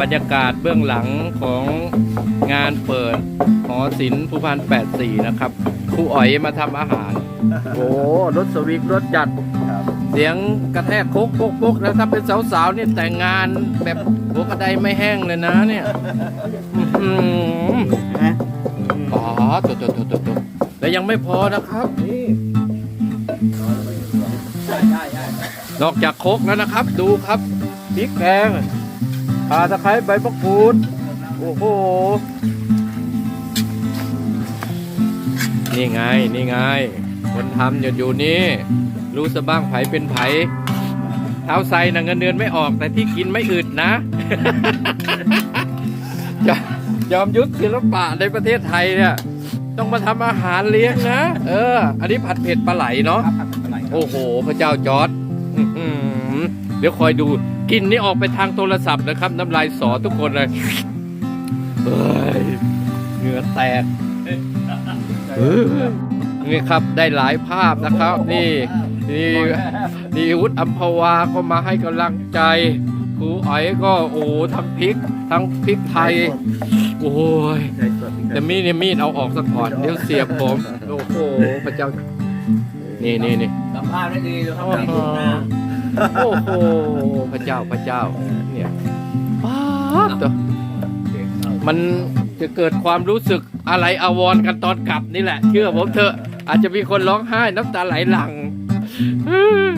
บรรยากาศเบื้องหลังของงานเปิดหอศิลป์ภูพันแปดสี่นะครับครูอ๋อยมาทำอาหาร โอ้รถสวิงรถจัดครับเสียงกระแทกโคกโคกโคกแล้วถ้าเป็นสาวๆนี่แต่งงานแบบหัวกระไดไม่แห้งเลยนะเนี่ยอื้อหือนะอ๋อตัวตัวตัวตัวตัวแล้วยังไม่พอนะครับนี่ นอกจากโคกแล้วนะครับ ดูครับพริกแกงข่าตะไคร้ใบมะกรูดโอ้โห นี่ไง นี่ไง คนทำอยู่อยู่นี่ รู้สะบ้างไผเป็นไผ เท้าใส่นะเงินเดือนไม่ออกแต่ที่กินไม่อึดนะยอมยอมยุทธศิลปะในประเทศไทยเนี่ย ต้องมาทำอาหารเลี้ยงนะ เออ อันนี้ผัดเผ็ดปลาไหลเนาะครับอะไรครับโอ้โห พระเจ้าจอร์ดอื้อหือ เดี๋ยวคอยดูกินนี่ออกไปทางโทรศัพท์นะครับ น้ำลายสอทุกคนเลยเฮ้ยเหงื่อแตกเออนี่ครับได้หลายภาพนะครับ นี่นี่นี่วุฒิอัมพวาก็มาให้กำลังใจครูอ๋อยก็โอ้ทั้งพริก ทั้งพริกไทย โอ้ยแต่มีดเนี่ยมีดเอาออกซะก่อน เดี๋ยวเสียบผม โอ้โหพระเจ้า นี่นี่นี่สัมภาษณ์ได้ดีดูครับโอ้หลังโหทุ่งนาโอ้โหพระเจ้าพระเจ้าเนี่ยป๊าบตัวมันจะเกิดความรู้สึกอะไรอาวรณ์กันตอนกลับนี่แหละ เชื่อผมเถอะอาจจะมีคนร้องไห้น้ำตาไหลหลังเฮ้ย